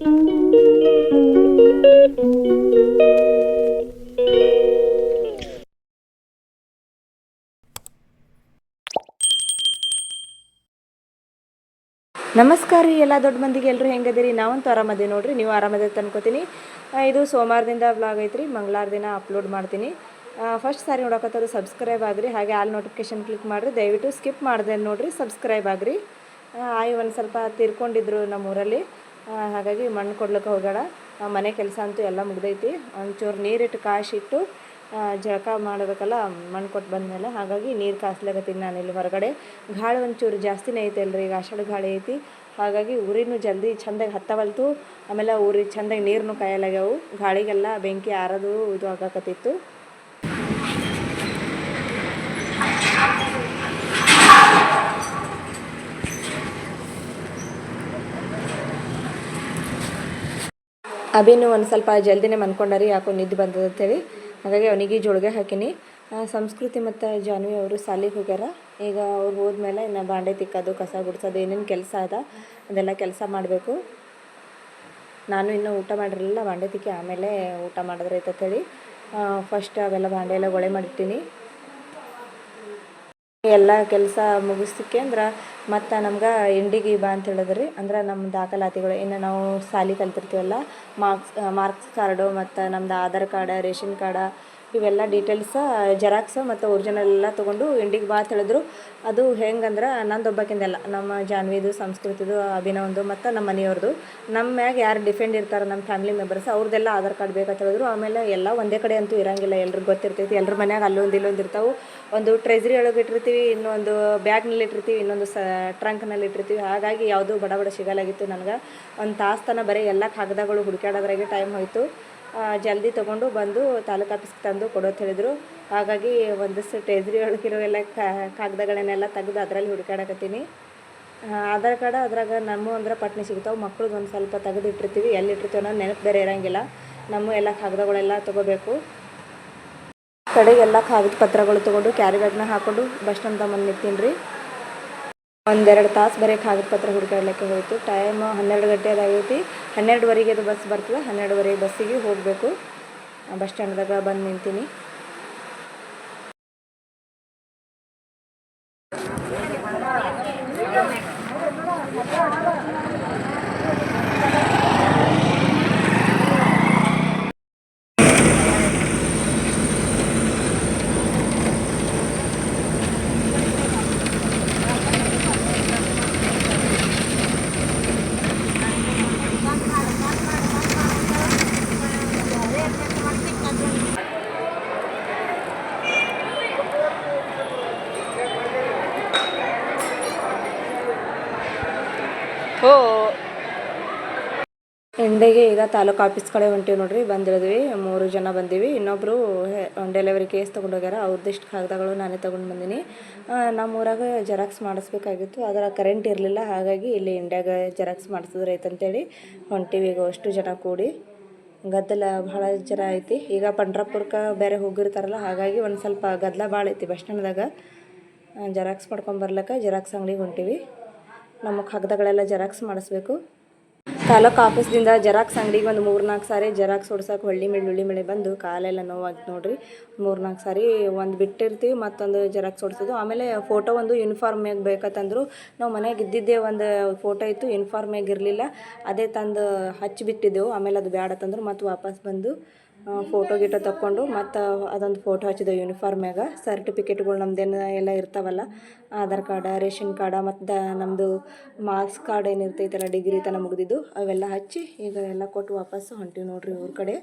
ನಮಸ್ಕಾರ ರೀ ಎಲ್ಲ ದೊಡ್ಡ ಮಂದಿಗೆ ಎಲ್ಲರೂ ಹೆಂಗದಿರಿ? ನಾವಂತೂ ಆರಾಮದೇ ನೋಡ್ರಿ ನೀವು ಆರಾಮದೇ ಅನ್ಕೋತೀನಿ ಇದು ಸೋಮವಾರದಿಂದ ಬ್ಲಾಗ್ ಐತ್ರಿ ಮಂಗಳವಾರ ದಿನ ಅಪ್ಲೋಡ್ ಮಾಡ್ತೀನಿ. ಫಸ್ಟ್ ಸಾರಿ ನೋಡಕತ್ತದು ಸಬ್ಸ್ಕ್ರೈಬ್ ಆಗ್ರಿ ಹಾಗೆ ಆಲ್ ನೋಟಿಫಿಕೇಶನ್ ಕ್ಲಿಕ್ ಮಾಡಿರಿ ದಯವಿಟ್ಟು ಸ್ಕಿಪ್ ಮಾಡಿದೆ ನೋಡ್ರಿ ಸಬ್ಸ್ಕ್ರೈಬ್ ಆಗ್ರಿ. ಆಯ್ ಒಂದು ಸ್ವಲ್ಪ ತೀರ್ಕೊಂಡಿದ್ರು ನಮ್ಮೂರಲ್ಲಿ. ಆ, ಹಾಗಾಗಿ ಮಣ್ಣು ಕೊಡ್ಲಿಕ್ಕೆ ಹೋಗೋಣ ಮನೆ ಕೆಲಸ ಅಂತೂ ಎಲ್ಲ ಮುಗ್ದೈತಿ. ಒಂಚೂರು ನೀರಿಟ್ಟು ಕಾಯಿಸಿಟ್ಟು ಜಳಕ ಮಾಡಬೇಕಲ್ಲ, ಮಣ್ಣು ಕೊಟ್ಟು ಬಂದಮೇಲೆ. ಹಾಗಾಗಿ ನೀರು ಕಾಸ್ಲಾಗತ್ತೀನಿ ಇಲ್ಲಿ ಹೊರಗಡೆ. ಗಾಳಿ ಒಂಚೂರು ಜಾಸ್ತಿನೇ ಐತೆ ಅಲ್ರಿ, ಈಗ ಆಷಾಢ ಗಾಳಿ ಐತಿ. ಹಾಗಾಗಿ ಊರಿನೂ ಜಲ್ದಿ ಚಂದಾಗಿ ಹತ್ತವಲ್ತು. ಆಮೇಲೆ ಊರಿಗೆ ಚಂದಾಗಿ ನೀರನ್ನು ಕಾಯಲಾಗ್ಯಾವು. ಗಾಳಿಗೆಲ್ಲ ಬೆಂಕಿ ಆರೋದು ಇದು ಆಗಾಕತ್ತಿತ್ತು. ಅಭಿನು ಒಂದು ಸ್ವಲ್ಪ ಜಲ್ದಿನೇ ಮನ್ಕೊಂಡಾರಿ ಯಾಕೋ ನಿದ್ದೆ ಬಂದದ ಅಂತೇಳಿ ಹಾಗಾಗಿ ಅವನಿಗೆ ಜೋಳಿಗೆ ಹಾಕಿನಿ. ಸಂಸ್ಕೃತಿ ಮತ್ತು ಜಾನ್ವಿ ಅವರು ಸಾಲಿಗೆ ಹೋಗ್ಯಾರ. ಈಗ ಅವ್ರು ಹೋದ್ಮೇಲೆ ಇನ್ನು ಬಾಂಡೆ ತಿಕ್ಕೋದು, ಕಸ ಗುಡಿಸೋದು, ಏನೇನು ಕೆಲಸ ಅದ, ಅದೆಲ್ಲ ಕೆಲಸ ಮಾಡಬೇಕು. ನಾನು ಇನ್ನೂ ಊಟ ಮಾಡಿರಲಿಲ್ಲ, ಬಾಂಡೆ ತಿಕ್ಕಿ ಆಮೇಲೆ ಊಟ ಮಾಡಿದ್ರೆ ಐತಂತೇಳಿ ಫಸ್ಟ್ ಅವೆಲ್ಲ ಬಾಂಡೆ ಎಲ್ಲ ಗೊಳೆ ಮಾಡಿಟ್ಟಿನಿ. ಎಲ್ಲ ಕೆಲಸ ಮುಗಿಸ್ತಿಕ್ಕೆ ಅಂದ್ರೆ ಮತ್ತು ನಮ್ಗೆ ಇಂಡಿಗೆ ಬಾ ಅಂತ ಹೇಳಿದ್ರಿ. ಅಂದ್ರೆ ನಮ್ಮ ದಾಖಲಾತಿಗಳು ಇನ್ನು ನಾವು ಶಾಲೆ ಕಲ್ತಿರ್ತೀವಲ್ಲ, ಮಾರ್ಕ್ಸ್ ಮಾರ್ಕ್ಸ್ ಕಾರ್ಡು ಮತ್ತು ನಮ್ದು ಆಧಾರ್ ಕಾರ್ಡ, ರೇಷನ್ ಕಾರ್ಡ ಇವೆಲ್ಲ ಡೀಟೇಲ್ಸ ಜೆರಾಕ್ಸ್ ಮತ್ತು ಒರಿಜಿನಲ್ ಎಲ್ಲ ತೊಗೊಂಡು ಇಂಡಿಗೆ ಬಾ ತಿಳಿದ್ರು ಅದು ಹೆಂಗಂದ್ರೆ ನಂದು ಒಬ್ಬಾಕಿಂದಲ್ಲ ನಮ್ಮ ಜಾನ್ವಿದು, ಸಂಸ್ಕೃತಿದು, ಅಭಿನವಂದು ಮತ್ತು ನಮ್ಮ ಮನೆಯವ್ರದ್ದು ನಮ್ಮ ಮ್ಯಾಗ ಯಾರು ಡಿಫೆಂಡ್ ಇರ್ತಾರೆ ನಮ್ಮ ಫ್ಯಾಮಿಲಿ ಮೆಂಬರ್ಸ್ ಅವ್ರದ್ದೆಲ್ಲ ಆಧಾರ್ ಕಾರ್ಡ್ ಬೇಕಂತ ಹೇಳಿದ್ರು. ಆಮೇಲೆ ಎಲ್ಲ ಒಂದೇ ಕಡೆ ಅಂತೂ ಇರಂಗಿಲ್ಲ, ಎಲ್ರಿಗೂ ಗೊತ್ತಿರ್ತೈತಿ. ಎಲ್ಲರ ಮನ್ಯಾಗ ಅಲ್ಲೊಂದು ಇಲ್ಲೊಂದು ಇರ್ತಾವೆ. ಒಂದು ಟ್ರೆಜರಿ ಒಳಗೆ ಇಟ್ಟಿರ್ತೀವಿ, ಇನ್ನೊಂದು ಬ್ಯಾಗ್ನಲ್ಲಿ ಇಟ್ಟಿರ್ತೀವಿ, ಇನ್ನೊಂದು ಸ ಟ್ರಂಕ್ನಲ್ಲಿ ಇಟ್ಟಿರ್ತೀವಿ. ಹಾಗಾಗಿ ಯಾವುದೂ ಬಡ ಬಡ ಸಿಗಲಾಗಿತ್ತು ನನಗೆ. ಒಂದು ತಾಸು ತನಕ ಬರೀ ಎಲ್ಲ ಕಾಗದಗಳು ಹುಡುಕಾಡೋದ್ರಾಗೆ ಟೈಮ್ ಹೋಯಿತು. ಜಲ್ದಿ ತೊಗೊಂಡು ಬಂದು ತಾಲೂಕು ಆಫೀಸ್ಗೆ ತಂದು ಕೊಡೋದು ಹೇಳಿದರು. ಹಾಗಾಗಿ ಒಂದಷ್ಟು ಟೇಜ್ರಿ ಒಳಗಿರೋ ಎಲ್ಲ ಕಾಗದಗಳನ್ನೆಲ್ಲ ತೆಗೆದು ಅದರಲ್ಲಿ ಹುಡುಕಾಡಕತ್ತೀನಿ. ಆಧಾರ್ ಕಾರ್ಡ್ ಅದ್ರಾಗ ನಮ್ಮ ಅಂದ್ರೆ ಪಟ್ನೆ ಸಿಗ್ತಾವೆ. ಮಕ್ಳದ್ದು ಒಂದು ಸ್ವಲ್ಪ ತೆಗೆದು ಇಟ್ಟಿರ್ತೀವಿ. ಎಲ್ಲಿ ಇಟ್ಟಿರ್ತೀವಿ ಅನ್ನೋದು ನೆನಪು ಬೇರೆ ಇರೋಂಗಿಲ್ಲ. ನಮ್ಮ ಎಲ್ಲ ಕಾಗದಗಳೆಲ್ಲ ತೊಗೋಬೇಕು. ಕಡೆಗೆಲ್ಲ ಕಾಗದ ಪತ್ರಗಳು ತೊಗೊಂಡು ಕ್ಯಾರಿ ಬ್ಯಾಗ್ನ ಹಾಕ್ಕೊಂಡು ಬಸ್ ಸ್ಟ್ಯಾಂಡ್ ತಗೊಂಡು ನಿಂತೀನಿ ರೀ. ಒಂದೆರಡು ತಾಸು ಬರೀ ಕಾಗದ ಪತ್ರ ಹುಡುಕಾಡ್ಲಿಕ್ಕೆ ಹೋಯಿತು. ಟೈಮ್ ಹನ್ನೆರಡು ಗಂಟೆ ಆಗೈತಿ ಹನ್ನೆರಡುವರೆಗೆ ಅದು ಬಸ್ ಬರ್ತದೆ. ಹನ್ನೆರಡುವರೆಗೆ ಬಸ್ಸಿಗೆ ಹೋಗಬೇಕು. ಬಸ್ ಸ್ಟ್ಯಾಂಡ್ದಾಗ ಬಂದು ನಿಂತೀನಿ. ಈಗ ತಾಲೂಕು ಆಫೀಸ್ ಕಡೆ ಹೊಂಟೀವಿ ನೋಡ್ರಿ, ಬಂದಿಳಿದ್ವಿ, ಮೂರು ಜನ ಬಂದೀವಿ. ಇನ್ನೊಬ್ಬರು ಡೆಲಿವರಿ ಕೇಸ್ ತೊಗೊಂಡೋಗ್ಯಾರ ಅವ್ರದ್ದಿಷ್ಟು ಕಾಗದಗಳು ನಾನೇ ತೊಗೊಂಡು ಬಂದೀನಿ. ನಮ್ಮ ಊರಾಗ ಜೆರಾಕ್ಸ್ ಮಾಡಿಸ್ಬೇಕಾಗಿತ್ತು ಅದರ ಕರೆಂಟ್ ಇರಲಿಲ್ಲ, ಹಾಗಾಗಿ ಇಲ್ಲಿ ಇಂಡ್ಯಾಗ ಜೆರಾಕ್ಸ್ ಮಾಡಿಸಿದ್ರೆ ಐತಂತೇಳಿ ಹೊಂಟೀವಿ ಈಗ ಅಷ್ಟು ಜನ ಕೂಡಿ. ಗದ್ದಲ ಭಾಳ ಜನ ಐತಿ. ಈಗ ಪಂಡ್ರಾಪುರಕ್ಕೆ ಬೇರೆ ಹೋಗಿರ್ತಾರಲ್ಲ, ಹಾಗಾಗಿ ಒಂದು ಸ್ವಲ್ಪ ಗದ್ದಲ ಭಾಳ ಐತಿ ಬಸ್ ಸ್ಟ್ಯಾಂಡ್ದಾಗ. ಜೆರಾಕ್ಸ್ ಮಾಡ್ಕೊಂಬರ್ಲಿಕ್ಕೆ ಜೆರಾಕ್ಸ್ ಅಂಗಡಿಗೆ ಹೊಂಟೀವಿ. ನಮ್ಮ ಕಾಗದಗಳೆಲ್ಲ ಜೆರಾಕ್ಸ್ ಮಾಡಿಸ್ಬೇಕು. ತಾಲೂಕು ಆಫೀಸ್ದಿಂದ ಜೆರಾಕ್ಸ್ ಅಂಗಡಿಗೆ ಒಂದು ಮೂರ್ನಾಲ್ಕು ಸಾರಿ ಜೆರಾಕ್ಸ್ ಹೊಡ್ಸಕ್ಕೆ ಹೊಳ್ಳಿ ಮೇಲೆ ಉಳ್ಳಿ ಮೇಲೆ ಬಂದು ಕಾಲೆಲ್ಲ ನೋವಾಗಿ ನೋಡ್ರಿ. ಮೂರ್ನಾಲ್ಕು ಸಾರಿ ಒಂದು ಬಿಟ್ಟಿರ್ತೀವಿ, ಮತ್ತೊಂದು ಜೆರಾಕ್ಸ್ ಹೊಡ್ಸೋದು. ಆಮೇಲೆ ಫೋಟೋ ಒಂದು ಯೂನಿಫಾರ್ಮ್ಯಾಗ ಬೇಕಂತಂದ್ರು ನಾವು ಮನೆಗೆ ಇದ್ದಿದ್ದೇ ಒಂದು ಫೋಟೋ ಇತ್ತು ಯೂನಿಫಾರ್ಮ್ಯಾಗ ಇರಲಿಲ್ಲ. ಅದೇ ತಂದು ಹಚ್ಚಿಬಿಟ್ಟಿದ್ದೆವು ಆಮೇಲೆ ಅದು ಮತ್ತೆ ಮತ್ತು ವಾಪಸ್ ಬಂದು ಫೋಟೋ ಗಿಟೋ ತಕ್ಕೊಂಡು ಮತ್ತು ಅದೊಂದು ಫೋಟೋ ಹಚ್ಚಿದೆ ಯೂನಿಫಾರ್ಮ್ಯಾಗ ಸರ್ಟಿಫಿಕೇಟ್ಗಳು ನಮ್ದೇನು ಎಲ್ಲ ಇರ್ತಾವಲ್ಲ ಆಧಾರ್ ಕಾರ್ಡ ರೇಷನ್ ಕಾರ್ಡ ಮತ್ತು ನಮ್ಮದು ಮಾರ್ಕ್ಸ್ ಕಾರ್ಡ್ ಏನಿರ್ತೈತಲ್ಲ ಡಿಗ್ರಿ ತನ ಮುಗಿದಿದ್ದು ಅವೆಲ್ಲ ಹಚ್ಚಿ ಈಗ ಎಲ್ಲ ಕೊಟ್ಟು ವಾಪಸ್ಸು ಹೊಂಟೀವಿ ನೋಡ್ರಿ ಊರ ಕಡೆ.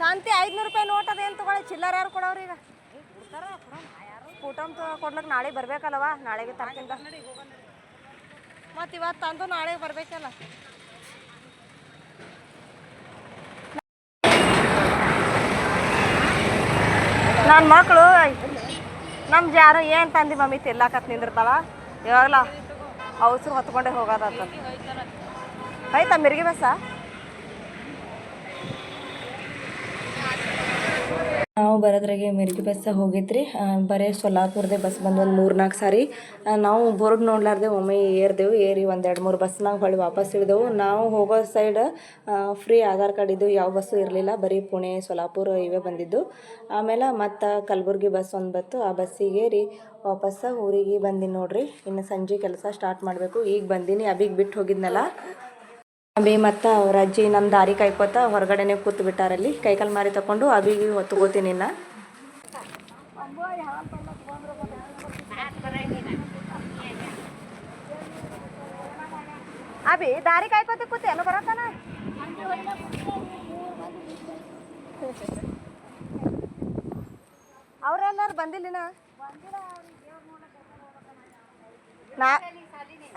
ಶಾಂತಿ ಐದ್ನೂರು ರೂಪಾಯಿ ನೋಟ್ ಅದೇನು ತಗೊಳ್ಳಿ ಚಿಲ್ಲರ್ ಯಾರು ಕೊಡೋರು ಈಗ ಸ್ಕೂಟಮ್ ಕೊಡ್ಲಕ್ಕೆ ನಾಳೆ ಬರ್ಬೇಕಲ್ಲವ? ನಾಳೆಗೆ ತರ್ತೀನಿ ಮತ್ತು ಇವತ್ತು ತಂದು ನಾಳೆ ಬರ್ಬೇಕಲ್ಲ. ನನ್ನ ಮಕ್ಕಳು ನಮ್ಮ ಜಾರು ಏನು ತಂದಿ ಮಮ್ಮಿ ತಿರ್ಲಾಕತ್ ನಿಂದಿರ್ತಾವ ಇವಾಗಲ ಅವಸರು ಹೊತ್ಕೊಂಡೆ ಹೋಗೋದಂತ ಆಯ್ತಾ ಮಿರ್ಗಿ ಬಸ್ಸ? ನಾವು ಬರೋದ್ರಾಗೆ ಮಿರ್ಗಿ ಬಸ್ ಹೋಗಿದ್ರಿ. ಬರೀ ಸೊಲ್ಲಾಪುರದೇ ಬಸ್ ಬಂದು ಒಂದು ಮೂರು ನಾಲ್ಕು ಸಾರಿ ನಾವು ಬೋರ್ಡ್ ನೋಡ್ಲಾರ್ದೆ ಒಮ್ಮೆ ಏರ್ದೆವು, ಏರಿ ಒಂದು ಎರಡು ಮೂರು ಬಸ್ನಾಗ ಹೊಳ್ಳಿ ವಾಪಸ್ ಇಳಿದೆವು. ನಾವು ಹೋಗೋ ಸೈಡ್ ಫ್ರೀ ಆಧಾರ್ ಕಾರ್ಡ್ ಇದ್ದು ಯಾವ ಬಸ್ಸು ಇರಲಿಲ್ಲ. ಬರೀ ಪುಣೆ, ಸೊಲ್ಲಾಪುರ ಇವೇ ಬಂದಿದ್ದು. ಆಮೇಲೆ ಮತ್ತು ಕಲಬುರ್ಗಿ ಬಸ್ ಒಂದು ಬತ್ತು ಆ ಬಸ್ಸಿಗೆ ರೀ ವಾಪಸ್ ಊರಿಗೆ ಬಂದೀನಿ ನೋಡ್ರಿ. ಇನ್ನು ಸಂಜೆ ಕೆಲಸ ಸ್ಟಾರ್ಟ್ ಮಾಡಬೇಕು. ಈಗ ಬಂದೀನಿ, ಅಬಿಗೆ ಬಿಟ್ಟು ಹೋಗಿದ್ನಲ್ಲ. ಅಭಿ ಮತ್ತು ಅವ್ರ ಅಜ್ಜಿ ನಮ್ಮ ದಾರಿ ಕಾಯ್ಕೋತ ಹೊರಗಡೆನೆ ಕೂತು ಬಿಟ್ಟಾರಲ್ಲಿ. ಕೈಕಾಲು ಮಾರಿ ತಕೊಂಡು ಅಬಿಗೆ ಹೊತ್ಕೋತೀನಿ ನಾ ಅಭಿ, ದಾರಿ ಕಾಯ್ಕೋತ ಕೂತಿ ಏನು ಬರತ್ತಾನ? ಅವ್ರೆಲ್ಲಾರು ಬಂದಿಲ್ಲಿನ?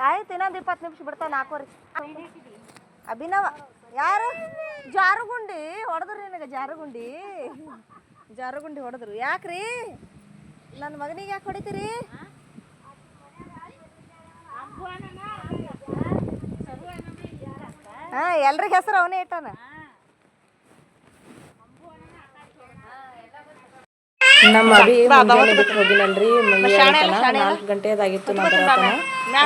ಆಯ್ತು, ಇನ್ನೊಂದು ಇಪ್ಪತ್ತು ನಿಮಿಷ ಬಿಡ್ತಾವ ನಾಲ್ಕೂವರೆ. ಅಭಿನವ. ಯಾರು? ಜಾರುಗುಂಡಿ. ಹೊಡೆದ್ರಿ ನಿನಗೆ ಜಾರುಗುಂಡಿ. ಜಾರುಗುಂಡಿ ಹೊಡೆದ್ರು. ಯಾಕ್ರಿ? ನನ್ನ ಮಗನಿಗೆ ಯಾಕೆ ಹೊಡಿತೀರಿ? ಹಾಂ? ಎಲ್ರಿಗೆ ಹೆಸರು ಅವನೇ ಇಟ್ಟಾನ. ನಮ್ಮ ಅಭಿ ಮುಂಜಾನೆ ಬಿಟ್ಟು ಹೋಗಿಲ್ಲಲ್ರಿ ನಾಲ್ಕು ಗಂಟೆದಾಗಿತ್ತು ನಾ ಬರತನ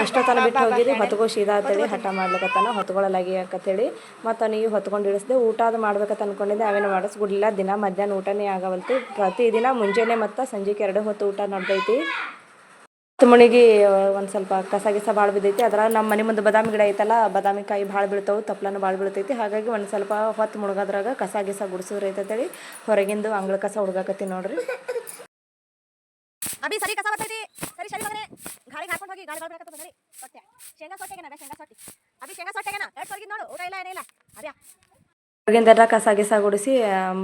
ಅಷ್ಟೊತ್ತನ ಬಿಟ್ಟು ಹೋಗಿರಿ ಹೊತ್ಕೋ ಸೀದಾ ಅಂತೇಳಿ ಹಠ ಮಾಡ್ಲಿಕತ್ತಾನ ಹೊತ್ಕೊಳ್ಳಲಾಗಿ ಯಾಕಂತೇಳಿ ಮತ್ತು ಅವನಿಗೆ ಹೊತ್ಕೊಂಡು ಇಳಿಸ್ದೆ ಊಟ ಅದು ಮಾಡ್ಬೇಕಂತ ಅನ್ಕೊಂಡಿದ್ದೆ ಅವೇನು ಮಾಡಿಸ್ಬಿಡ್ಲಿಲ್ಲ ದಿನ ಮಧ್ಯಾಹ್ನ ಊಟನೇ ಆಗವಲ್ತು. ಪ್ರತಿದಿನ ಮುಂಜಾನೆ ಮತ್ತು ಸಂಜೆಗೆ ಎರಡು ಹೊತ್ತು ಊಟ ನಡ್ದೈತಿ. ಮಣಿಗೆ ಒಂದು ಸ್ವಲ್ಪ ಕಸ ಗಿಸ ಭಾಳ ಬಿದ್ದೈತಿ. ಅದ್ರಾಗ ನಮ್ಮ ಮನೆ ಮುಂದೆ ಬಾದಾಮಿ ಗಿಡ ಐತಲ್ಲ ಬಾದಾಮಿ ಕಾಯಿ ಭಾಳ ಬೀಳ್ತಾವೆ ತಪ್ಪಲನ ಭಾಳ ಬೀಳ್ತೈತಿ. ಹಾಗಾಗಿ ಒಂದು ಸ್ವಲ್ಪ ಹೊತ್ತು ಮುಳುಗೋದ್ರಾಗ ಕಸ ಗಿಸ ಗುಡಿಸಿದ್ರೆ ಐತಂತೇಳಿ ಹೊರಗಿಂದು ಅಂಗಳ ಕಸ ಹುಡುಗಾಕತ್ತಿ ನೋಡ್ರಿ. ಅಭಿ, ಸರಿ ಕಸ ಬರ್ತೈತಿ. ಸರಿ ಸರಿ ಮಗನೇ. ಗಾಳಿಗೆ ಹಾಕೊಂಡು ಹೋಗಿ, ಗಾಳಿ ಬರಕತ್ತ ಸರಿ. ಸೊಟ್ಟೆ ಶೇಂಗಾ ಸೊಟ್ಟೆಗೆ ಅಭ್ಯಾ ಶೇಂಗಾ ಸೊಟ್ಟಿ. ಅಭಿ, ಶೇಂಗಾ ಸೊಟ್ಟೆಗೆನ? ಎರಡು ಹೊರಗಿದ್ ನೋಡು. ಊಟ ಇಲ್ಲ, ಏನಿಲ್ಲ. ಅಭ್ಯಾ. ಹೊರಗಿಂದೆಲ್ಲ ಕಸ ಗಿಸ ಗುಡಿಸಿ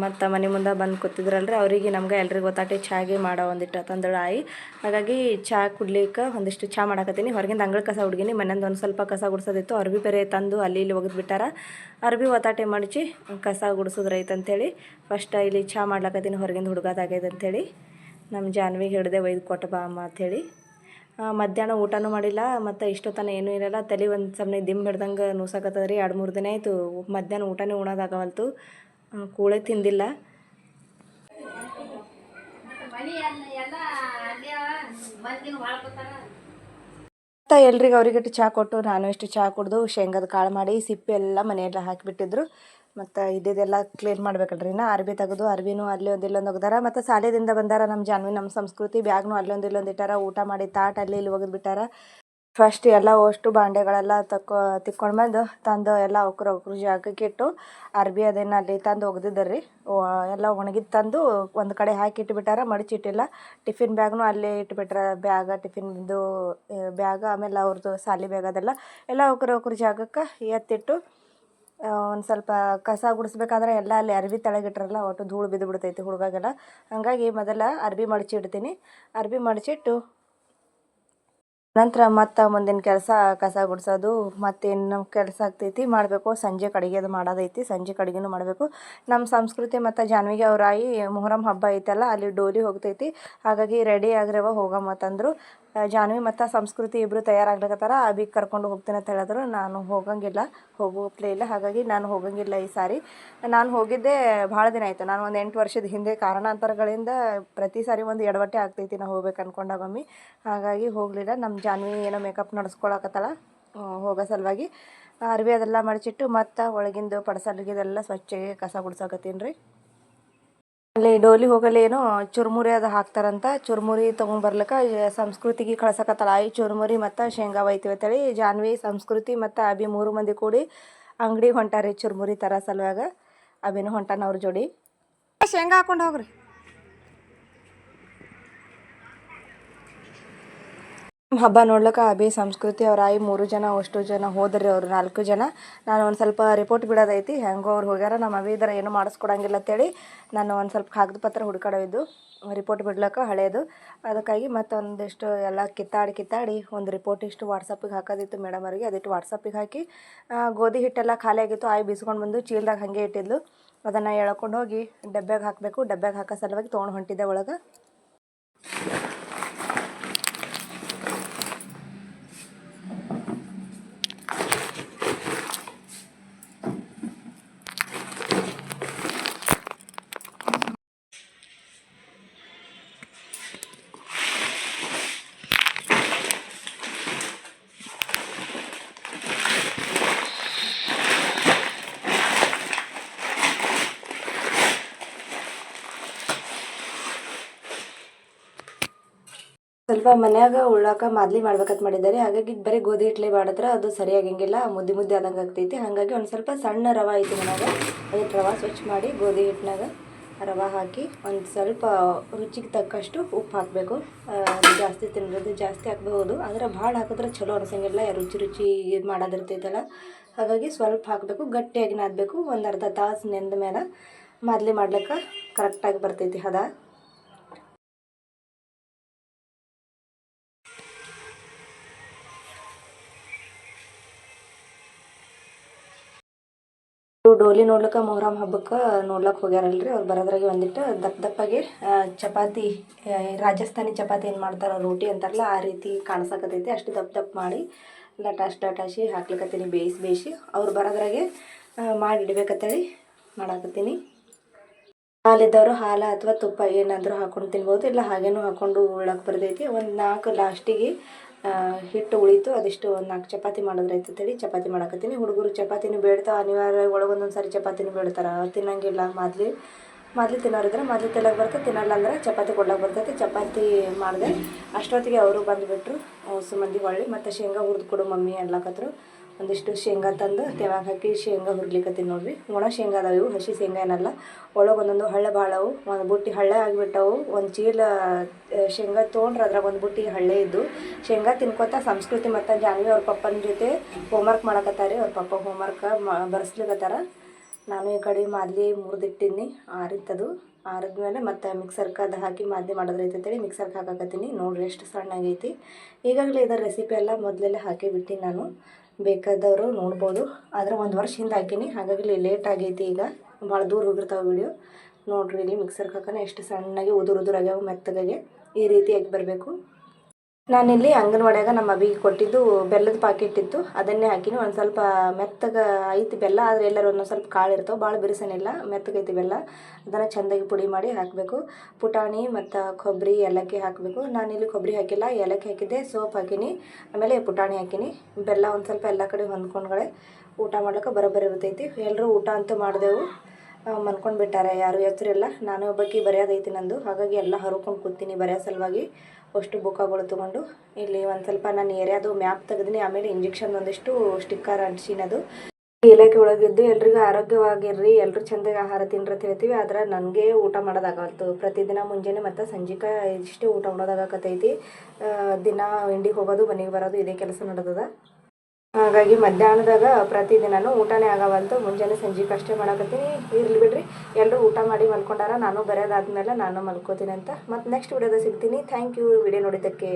ಮತ್ತು ಮನೆ ಮುಂದೆ ಬಂದು ಕೂತಿದ್ರಲ್ರಿ. ಅವರಿಗೆ ನಮ್ಗೆ ಎಲ್ರಿಗೂ ಗೊತ್ತಾಟಿ ಚಾಗೆ ಮಾಡೋ ಒಂದಿಟ್ಟು ತಂದಳು ಆಯಿ ಹಾಗಾಗಿ ಚಾ ಕುಡ್ಲಿಕ್ಕೆ ಒಂದಿಷ್ಟು ಚಾ ಮಾಡಾಕತ್ತೀನಿ. ಹೊರಗಿಂದ ಅಂಗಳ ಕಸ ಹುಡುಗಿನಿ, ಮನೆಯಿಂದ ಒಂದು ಸ್ವಲ್ಪ ಕಸ ಗುಡಿಸೋದಿತ್ತು. ಅರ್ಬಿ ಬೇರೆ ತಂದು ಅಲ್ಲಿ ಇಲ್ಲಿ ಒಗೆದು ಬಿಟ್ಟಾರ. ಅರ್ಬಿ ಒತ್ತಾಟೆ ಮಡಚಿ ಕಸ ಗುಡಿಸೋದ್ರೈತೆ ಅಂತೇಳಿ, ಫಸ್ಟ್ ಇಲ್ಲಿ ಚಾ ಮಾಡ್ಲಕತ್ತೀನಿ, ಹೊರಗಿಂದ ಹುಡುಗಾದಾಗ್ಯದ ಅಂತೇಳಿ. ನಮ್ಮ ಜಾನ್ವಿಗೆ ಹಿಡ್ದೆ ಒಯ್ದು ಕೊಟ್ಟ ಬಾ ಅಮ್ಮ ಅಂಥೇಳಿ ಮಧ್ಯಾಹ್ನ ಊಟನೂ ಮಾಡಿಲ್ಲ ಮತ್ತು ಇಷ್ಟೊತ್ತನ ಏನೂ ಇರಲ್ಲ. ತಲೆ ಒಂದು ಸಮನೆ ದಿಮ್ ಹಿಡ್ದಂಗೆ ನುಸಾಕತ್ತದ ರೀ ಎರಡು ಮೂರು ದಿನ ಆಯಿತು. ಮಧ್ಯಾಹ್ನ ಊಟನೇ ಉಣೋದಾಗವಲ್ತು. ಆ, ಕೂಳೆ ತಿಂದಿಲ್ಲ. ಮತ್ತು ಎಲ್ರಿಗೆ ಅವ್ರಿಗಿಟ್ಟು ಚಹಾ ಕೊಟ್ಟು ನಾನು ಇಷ್ಟು ಚಹಾ ಕುಡ್ದು ಶೇಂಗದ ಕಾಳು ಮಾಡಿ ಸಿಪ್ಪೆ ಎಲ್ಲ ಮನೆಯೆಲ್ಲ ಹಾಕಿಬಿಟ್ಟಿದ್ರು. ಮತ್ತು ಇದ್ದಿದ್ದೆಲ್ಲ ಕ್ಲೀನ್ ಮಾಡ್ಬೇಕಲ್ರಿ. ನಾ ಅರ್ಬಿ ತೆಗೆದು, ಅರ್ಬಿನೂ ಅಲ್ಲಿ ಒಂದು ಇಲ್ಲೊಂದು ಒಗ್ದಾರ. ಮತ್ತು ಸಾಲೆದಿಂದ ಬಂದಾರ ನಮ್ಮ ಜಾನ್ವಿ ನಮ್ಮ ಸಂಸ್ಕೃತಿ. ಬ್ಯಾಗ್ನು ಅಲ್ಲೊಂದು ಇಲ್ಲೊಂದು ಇಟ್ಟಾರ. ಊಟ ಮಾಡಿ ತಾಟ್ ಅಲ್ಲಿ ಇಲ್ಲಿ ಒಗೆದು ಬಿಟ್ಟಾರ. ಫಸ್ಟ್ ಎಲ್ಲ ಅಷ್ಟು ಬಾಂಡೆಗಳೆಲ್ಲ ತಕ್ಕೊ ತಿಕ್ಕೊಂಡು ಬಂದು ತಂದು ಎಲ್ಲ ಒಕ್ರು ಒಕ್ರು ಜಾಗಕ್ಕೆ ಇಟ್ಟು ಅರ್ಬಿ ಅದೇನು ಅಲ್ಲಿ ತಂದು ಒಗ್ದಿದ್ದರ್ರಿ ಎಲ್ಲ ಒಣಗಿದ್ದು ತಂದು ಒಂದು ಕಡೆ ಹಾಕಿ ಇಟ್ಬಿಟ್ಟಾರ. ಮಡಚಿಟ್ಟಿಲ್ಲ ಟಿಫಿನ್ ಬ್ಯಾಗ್ನು ಅಲ್ಲೇ ಇಟ್ಬಿಟ್ರ. ಬ್ಯಾಗ, ಟಿಫಿನ್ದು ಬ್ಯಾಗ, ಆಮೇಲೆ ಅವ್ರದ್ದು ಸಾಲಿ ಬ್ಯಾಗ್ ಅದೆಲ್ಲ ಎಲ್ಲ ಒಕ್ರು ಒಕ್ರು ಜಾಗಕ್ಕೆ ಎತ್ತಿಟ್ಟು ಒಂದು ಸ್ವಲ್ಪ ಕಸ ಗುಡಿಸ್ಬೇಕಾದ್ರೆ ಎಲ್ಲ ಅಲ್ಲಿ ಅರ್ಬಿ ತೆಳಗಿಟ್ರಲ್ಲ ಒಟ್ಟು ಧೂಳು ಬಿದ್ದು ಬಿಡ್ತೈತಿ ಹುಡುಗಾಗೆಲ್ಲ. ಹಾಗಾಗಿ ಮೊದಲ ಅರ್ಬಿ ಮಡಚಿ ಇಡ್ತೀನಿ ಅರ್ಬಿ ಮಡಚಿಟ್ಟು ನಂತರ ಮತ್ತು ಮುಂದಿನ ಕೆಲಸ ಕಸ ಗುಡಿಸೋದು ಮತ್ತೇನು ಕೆಲಸ ಆಗ್ತೈತಿ ಮಾಡಬೇಕು. ಸಂಜೆ ಕಡೆಗೆ ಮಾಡೋದೈತಿ ಸಂಜೆ ಕಡೆಗೂ ಮಾಡಬೇಕು. ನಮ್ಮ ಸಂಸ್ಕೃತಿ ಮತ್ತು ಜಾನ್ವಿಗೆ ಅವರಾಯಿ ಮೊಹರಂ ಹಬ್ಬ ಐತಲ್ಲ ಅಲ್ಲಿ ಡೋಲಿ ಹೋಗ್ತೈತಿ. ಹಾಗಾಗಿ ರೆಡಿ ಆಗ್ರವ ಆ, ಜಾನ್ವಿ ಮತ್ತು ಸಂಸ್ಕೃತಿ ಇಬ್ಬರು ತಯಾರಾಗ್ಲಕತ್ತಾರ ಅಭಿಗೆ ಕರ್ಕೊಂಡು ಹೋಗ್ತೀನಿ ಅಂತ ಹೇಳಿದ್ರು. ನಾನು ಹೋಗಂಗಿಲ್ಲ ಹೋಗೋಪ್ಲೇ ಇಲ್ಲ. ಹಾಗಾಗಿ ನಾನು ಹೋಗಂಗಿಲ್ಲ ಈ ಸಾರಿ. ನಾನು ಹೋಗಿದ್ದೆ ಭಾಳ ದಿನ ಆಯಿತು. ನಾನು ಒಂದು ಎಂಟು ವರ್ಷದ ಹಿಂದೆ ಕಾರಣಾಂತರಗಳಿಂದ ಪ್ರತಿ ಸಾರಿ ಒಂದು ಎಡವಟ್ಟೆ ಆಗ್ತೈತಿ ನಾ ಹೋಗ್ಬೇಕು ಅನ್ಕೊಂಡ ಮಮ್ಮಿ ಹಾಗಾಗಿ ಹೋಗಲಿಲ್ಲ. ನಮ್ಮ ಜಾನ್ವಿ ಏನೋ ಮೇಕಪ್ ನಡ್ಸ್ಕೊಳಕತ್ತಲ್ಲ ಆ, ಹೋಗೋ ಸಲುವಾಗಿ. ಅರ್ವಿ ಅದೆಲ್ಲ ಮಡಚಿಟ್ಟು ಮತ್ತು ಒಳಗಿಂದು ಪಡಸಲ್ಗಿದೆಲ್ಲ ಸ್ವಚ್ಛಗೆ ಕಸ ಗುಡ್ಸಾಕತ್ತೀನಿ ರೀ. ಅಲ್ಲಿ ಡೋಲಿ ಹೋಗಲ್ಲಿ ಏನೋ ಚುರುಮುರಿ ಅದು ಹಾಕ್ತಾರಂತ. ಚುರುಮುರಿ ತೊಗೊಂಬರ್ಲಿಕ್ಕೆ ಸಂಸ್ಕೃತಿಗೆ ಕಳ್ಸಕತ್ತಲ್ಲ ಈ ಚುರುಮುರಿ ಮತ್ತು ಶೇಂಗಾ ಒಯ್ತೀವಿ ಅಂತೇಳಿ ಜಾನ್ವಿ ಸಂಸ್ಕೃತಿ ಮತ್ತು ಅಭಿ ಮೂರು ಮಂದಿ ಕೂಡಿ ಅಂಗಡಿಗೆ ಹೊಂಟಾರಿ ಚುರುಮುರಿ ತರ ಸಲುವಾಗ. ಅಭಿನೂ ಹೊಂಟಾನ ಅವ್ರ ಜೋಡಿ. ಶೇಂಗಾ ಹಾಕೊಂಡು ಹೋಗ್ರಿ. ಹಬ್ಬ ನೋಡ್ಲಿಕ್ಕೆ ಅಭಿ ಸಂಸ್ಕೃತಿ ಅವ್ರ ಆಯಿ ಮೂರು ಜನ, ಅಷ್ಟು ಜನ ಹೋದ್ರಿ ಅವ್ರು ನಾಲ್ಕು ಜನ. ನಾನು ಒಂದು ಸ್ವಲ್ಪ ರಿಪೋರ್ಟ್ ಬಿಡೋದೈತಿ, ಹೆಂಗೋ ಅವ್ರು ಹೋಗ್ಯಾರ, ನಮ್ಮ ಅಭಿ ಇದ್ರ ಏನು ಮಾಡಿಸ್ಕೊಡಂಗಿಲ್ಲ ಅಂತೇಳಿ ನಾನು ಒಂದು ಸ್ವಲ್ಪ ಕಾಗದ ಪತ್ರ ಹುಡ್ಕಾಡೋದು ರಿಪೋರ್ಟ್ ಬಿಡ್ಲಿಕ್ಕೆ ಹಳೇದು. ಅದಕ್ಕಾಗಿ ಮತ್ತೊಂದಿಷ್ಟು ಎಲ್ಲ ಕಿತ್ತಾಡಿ ಕಿತ್ತಾಡಿ ಒಂದು ರಿಪೋರ್ಟ್ ಇಷ್ಟು ವಾಟ್ಸಪ್ಪಿಗೆ ಹಾಕೋದಿತ್ತು ಮೇಡಮ್ ಅವರಿಗೆ ಅದಿಟ್ಟು ವಾಟ್ಸಪ್ಪಿಗೆ ಹಾಕಿ ಗೋಧಿ ಹಿಟ್ಟೆಲ್ಲ ಖಾಲಿ ಆಗಿತ್ತು, ಆಯಿ ಬೀಸ್ಕೊಂಡು ಬಂದು ಚೀಲ್ದಾಗ ಹಾಗೆ ಇಟ್ಟಿದ್ಲು. ಅದನ್ನು ಎಳ್ಕೊಂಡು ಹೋಗಿ ಡಬ್ಬ್ಯಾಗ ಹಾಕಬೇಕು, ಡಬ್ಬ್ಯಾಗ ಹಾಕೋ ಸಲುವಾಗಿ ತೊಗೊಂಡು ಹೊಂಟಿದ್ದೆ ಒಳಗೆ. ಸ್ವಲ್ಪ ಮನ್ಯಾಗ ಉಳ್ಳಾಕ ಮಾದ್ಲಿ ಮಾಡ್ಬೇಕಂತ ಮಾಡಿದ್ದಾರೆ. ಹಾಗಾಗಿ ಬರೀ ಗೋಧಿ ಹಿಟ್ಲೆ ಮಾಡಿದ್ರೆ ಅದು ಸರಿಯಾಗಂಗಿಲ್ಲ. ಮುದ್ದೆ ಮುದ್ದೆ ಆದಂಗೆ ಆಗ್ತೈತಿ. ಹಾಗಾಗಿ ಒಂದು ಸ್ವಲ್ಪ ಸಣ್ಣ ರವೆ ಐತಿ ಮನ್ಯಾಗ. ಅದಕ್ಕೆ ರವೆ ಸ್ವಚ್ಛ ಮಾಡಿ ಗೋಧಿ ಹಿಟ್ಟಿನಾಗ ರವೆ ಹಾಕಿ ಒಂದು ಸ್ವಲ್ಪ ರುಚಿಗೆ ತಕ್ಕಷ್ಟು ಉಪ್ಪು ಹಾಕಬೇಕು. ಜಾಸ್ತಿ ತಿನ್ನೋದು ಜಾಸ್ತಿ ಹಾಕ್ಬೋದು ಆದರೆ ಭಾಳ ಹಾಕಿದ್ರೆ ಚಲೋ ಅನ್ಸಂಗಿಲ್ಲ. ರುಚಿ ರುಚಿ ಮಾಡೋದಿರ್ತೈತಲ್ಲ. ಹಾಗಾಗಿ ಸ್ವಲ್ಪ ಹಾಕಬೇಕು. ಗಟ್ಟಿಯಾಗಿ ನಾದಬೇಕು. ಒಂದು ಅರ್ಧ ತಾಸು ನೆಂದ ಮೇಲೆ ಮಾದಲಿ ಮಾಡ್ಲಿಕ್ಕೆ ಕರೆಕ್ಟಾಗಿ ಬರ್ತೈತಿ ಹದ. ಡೋಲಿ ನೋಡ್ಲಿಕ್ಕೆ, ಮೊಹರಂ ಹಬ್ಬಕ್ಕೆ ನೋಡ್ಲಕ್ಕೆ ಹೋಗ್ಯಾರಲ್ರಿ. ಅವ್ರು ಬರೋದ್ರಾಗೆ ಒಂದಿಟ್ಟು ದಪ್ಪ ದಪ್ಪಾಗಿ ಚಪಾತಿ ರಾಜಸ್ಥಾನಿ ಚಪಾತಿ ಏನು ಮಾಡ್ತಾರ, ರೋಟಿ ಅಂತಾರಲ್ಲ, ಆ ರೀತಿ ಕಾಣಿಸಕತ್ತೈತಿ ಅಷ್ಟು ದಪ್ಪ ದಪ್ಪ ಮಾಡಿ ಲಟಾಶ್ ಲಟಾಶಿ ಹಾಕ್ಲಿಕ್ಕತ್ತೀನಿ ಬೇಯಿಸಿ ಬೇಯಿಸಿ. ಅವ್ರು ಬರೋದ್ರಾಗೆ ಇಡ್ಬೇಕಂತೇಳಿ ಮಾಡಾಕತ್ತೀನಿ. ಹಾಲಿದ್ದವರು ಹಾಲು ಅಥವಾ ತುಪ್ಪ ಏನಾದರೂ ಹಾಕೊಂಡು ತಿನ್ಬೋದು, ಇಲ್ಲ ಹಾಗೇನೂ ಹಾಕೊಂಡು ಉಳ್ಳಕ್ಕೆ ಬರ್ತೈತಿ. ಒಂದು ನಾಲ್ಕು ಲಾಸ್ಟಿಗೆ ಹಿಟ್ಟು ಉಳಿತು, ಅದಿಷ್ಟು ನಾಲ್ಕು ಚಪಾತಿ ಮಾಡೋದ್ರಾಯ್ತು ತೇಳಿ ಚಪಾತಿ ಮಾಡಕತ್ತೀನಿ. ಹುಡುಗರು ಚಪಾತಿನೂ ಬೇಡ್ತಾವ ಅನಿವಾರ್ಯ ಒಳಗೊಂದೊಂದು ಸಾರಿ ಚಪಾತಿನೂ ಬೇಡ್ತಾರೆ. ತಿನ್ನಂಗಿಲ್ಲ ಮಾದ್ಲಿ. ಮಾದ್ಲಿ ತಿನ್ನೋರಿದ್ರೆ ಮಾದ್ಲಿ ತಿನ್ನಕ್ಕೆ ಬರ್ತದೆ ತಿನ್ನಲ್ಲ ಅಂದ್ರೆ ಚಪಾತಿ ಕೊಡ್ಲಕ್ಕೆ ಬರ್ತೈತಿ, ಚಪಾತಿ ಮಾಡಿದೆ. ಅಷ್ಟೊತ್ತಿಗೆ ಅವರು ಬಂದುಬಿಟ್ರು ಹೊಸ ಮಂದಿ ಹೊಳ್ಳಿ, ಮತ್ತು ಶೇಂಗಾ ಹುರಿದು ಕೊಡು ಮಮ್ಮಿ ಅನ್ಲಕತ್ರು. ಒಂದಿಷ್ಟು ಶೇಂಗಾ ತಂದು ತೆವಾಗ ಹಾಕಿ ಶೇಂಗಾ ಹುರ್ಲಿಕತ್ತೀನಿ ನೋಡ್ರಿ. ಒಣ ಶೇಂಗಾ ಅದಾವ ಇವು ಹಸಿ ಶೇಂಗಾ ಏನಲ್ಲ. ಒಳಗೆ ಒಂದೊಂದು ಹಳ್ಳೆ ಭಾಳವು ಒಂದು ಬುಟ್ಟಿ ಹಳ್ಳ ಆಗಿಬಿಟ್ಟವು. ಒಂದು ಚೀಲ ಶೇಂಗಾ ತೊಗೊಂಡ್ರೆ ಅದ್ರಾಗ ಒಂದು ಬುಟ್ಟಿ ಹಳ್ಳೆ ಇದ್ದು ಶೇಂಗಾ ತಿನ್ಕೋತ ಸಂಸ್ಕೃತಿ ಮತ್ತು ಜಾನ್ವಿ ಅವ್ರ ಪಪ್ಪನ ಜೊತೆ ಹೋಮ್ವರ್ಕ್ ಮಾಡಕತ್ತಾರೆ. ಅವ್ರ ಪಪ್ಪ ಹೋಮ್ವರ್ಕ್ ಮಾ, ಬರ್ಸ್ಲಿಕತ್ತಾರ. ನಾನು ಈ ಕಡೆ ಮಾದಲಿ ಮುರಿದಿಟ್ಟಿನಿ ಆರಿತ್ತದು ಆರಿದ್ಮೇಲೆ ಮತ್ತೆ ಮಿಕ್ಸರ್ ಅದು ಹಾಕಿ ಮಾದಲಿ ಮಾಡೋದ್ರೈತೆ ಅಂತೇಳಿ ಮಿಕ್ಸರ್ಗೆ ಹಾಕಾಕತ್ತೀನಿ. ನೋಡ್ರಿ ಎಷ್ಟು ಸಣ್ಣಗೈತಿ. ಈಗಾಗಲೇ ಇದರ ರೆಸಿಪಿ ಎಲ್ಲ ಮೊದಲೆಲ್ಲ ಹಾಕಿ ಬಿಟ್ಟಿನಿ ನಾನು. ಬೇಕಾದವರು ನೋಡ್ಬೋದು. ಆದರೆ ಒಂದು ವರ್ಷ ಹಿಂದೆ ಹಾಕೀನಿ. ಹಾಗಾಗಿ ಲೇಟ್ ಆಗೈತಿ ಈಗ. ಭಾಳ ದೂರ ಹೋಗಿರ್ತಾವೆ ವಿಡಿಯೋ ನೋಡ್ರಿ ಇಲ್ಲಿ ಮಿಕ್ಸರ್ ಹಾಕೋಣ ಎಷ್ಟು ಸಣ್ಣಗೆ ಉದುರು ಉದುರಾಗ್ಯಾವ ಮೆತ್ತಗೆ ಈ ರೀತಿಯಾಗಿ ಬರಬೇಕು. ನಾನಿಲ್ಲಿ ಅಂಗನವಾಡಿಯಾಗ ನಮ್ಮ ಅಬಿಗೆ ಕೊಟ್ಟಿದ್ದು ಬೆಲ್ಲದ ಪಾಕೆಟ್ ಇತ್ತು. ಅದನ್ನೇ ಹಾಕಿನಿ. ಒಂದು ಸ್ವಲ್ಪ ಮೆತ್ತಗೆ ಐತಿ ಬೆಲ್ಲ, ಆದರೆ ಎಲ್ಲರೂ ಒಂದೊಂದು ಸ್ವಲ್ಪ ಕಾಳು ಇರ್ತಾವೆ ಭಾಳ ಬಿರುಸೇನಿಲ್ಲ. ಮೆತ್ತಗೈತಿ ಬೆಲ್ಲ. ಅದನ್ನು ಚೆಂದಾಗಿ ಪುಡಿ ಮಾಡಿ ಹಾಕಬೇಕು. ಪುಟಾಣಿ ಮತ್ತು ಕೊಬ್ಬರಿ ಏಲಕ್ಕಿ ಹಾಕಬೇಕು. ನಾನಿಲ್ಲಿ ಕೊಬ್ಬರಿ ಹಾಕಿಲ್ಲ, ಏಲಕ್ಕಿ ಹಾಕಿದ್ದೆ, ಸೋಪ್ ಹಾಕಿನಿ. ಆಮೇಲೆ ಪುಟಾಣಿ ಹಾಕಿನಿ. ಬೆಲ್ಲ ಒಂದು ಸ್ವಲ್ಪ ಎಲ್ಲ ಕಡೆ ಹೊಂದ್ಕೊಂಡ್ಗಳೆ. ಊಟ ಮಾಡ್ಲಿಕ್ಕೆ ಬರೋಬ್ಬರಿ ಇರ್ತೈತಿ. ಎಲ್ಲರೂ ಊಟ ಅಂತೂ ಮಾಡಿದೆವು. ಮನ್ಕೊಂಡು ಬಿಟ್ಟಾರೆ ಯಾರು ಎಚ್ಚರಿಲ್ಲ ನಾನು ಒಬ್ಬಕ್ಕೆ ಬರೆಯೋದೈತಿ ನಂದು. ಹಾಗಾಗಿ ಎಲ್ಲ ಹರ್ಕೊಂಡು ಕೂತೀನಿ ಬರೆಯೋ ಸಲುವಾಗಿ. ಅಷ್ಟು ಬುಕ್ಕಾಗಳು ತೊಗೊಂಡು ಇಲ್ಲಿ ಒಂದು ಸ್ವಲ್ಪ ನಾನು ಏರಿಯಾದು ಮ್ಯಾಪ್ ತೆಗೆದಿನಿ. ಆಮೇಲೆ ಇಂಜೆಕ್ಷನ್ ಒಂದಿಷ್ಟು ಸ್ಟಿಕ್ಕರ್ ಅಂಟಿಸಿನದು ಇಲಾಖೆ ಒಳಗಿದ್ದು ಎಲ್ರಿಗೂ ಆರೋಗ್ಯವಾಗಿರ್ರಿ. ಎಲ್ಲರೂ ಚೆಂದಾಗಿ ಆಹಾರ ತಿನ್ರಿ ಅಂತ ಹೇಳ್ತೀವಿ. ಆದ್ರೆ ನನಗೆ ಊಟ ಮಾಡೋದಾಗಲ್ತು. ಪ್ರತಿದಿನ ಮುಂಜಾನೆ ಮತ್ತು ಸಂಜೆಗೆ ಇಷ್ಟೇ ಊಟ ಮಾಡೋದಾಗಕತ್ತೈತಿ. ದಿನ ಇಂಡಿಗೆ ಹೋಗೋದು, ಮನೆಗೆ ಬರೋದು ಇದೇ ಕೆಲಸ ನಡೆದದ. ಹಾಗಾಗಿ ಮಧ್ಯಾಹ್ನದಾಗ ಪ್ರತಿದಿನನೂ ಊಟನೇ ಆಗವಲ್ತು. ಮುಂಜಾನೆ ಸಂಜೆಗೆ ಅಷ್ಟೇ ಮಾಡಕತ್ತೀನಿ. ಇರ್ಲಿ ಬಿಡ್ರಿ. ಎಲ್ಲರೂ ಊಟ ಮಾಡಿ ಮಲ್ಕೊಂಡಾರ ನಾನು ಬರೆಯೋದಾದ್ಮೇಲೆ ನಾನು ಮಲ್ಕೋತೀನಿ ಅಂತ ಮತ್ತು ನೆಕ್ಸ್ಟ್ ವಿಡಿಯೋದಾಗ ಸಿಗ್ತೀನಿ. ಥ್ಯಾಂಕ್ ಯು ವಿಡಿಯೋ ನೋಡಿದ್ದಕ್ಕೆ.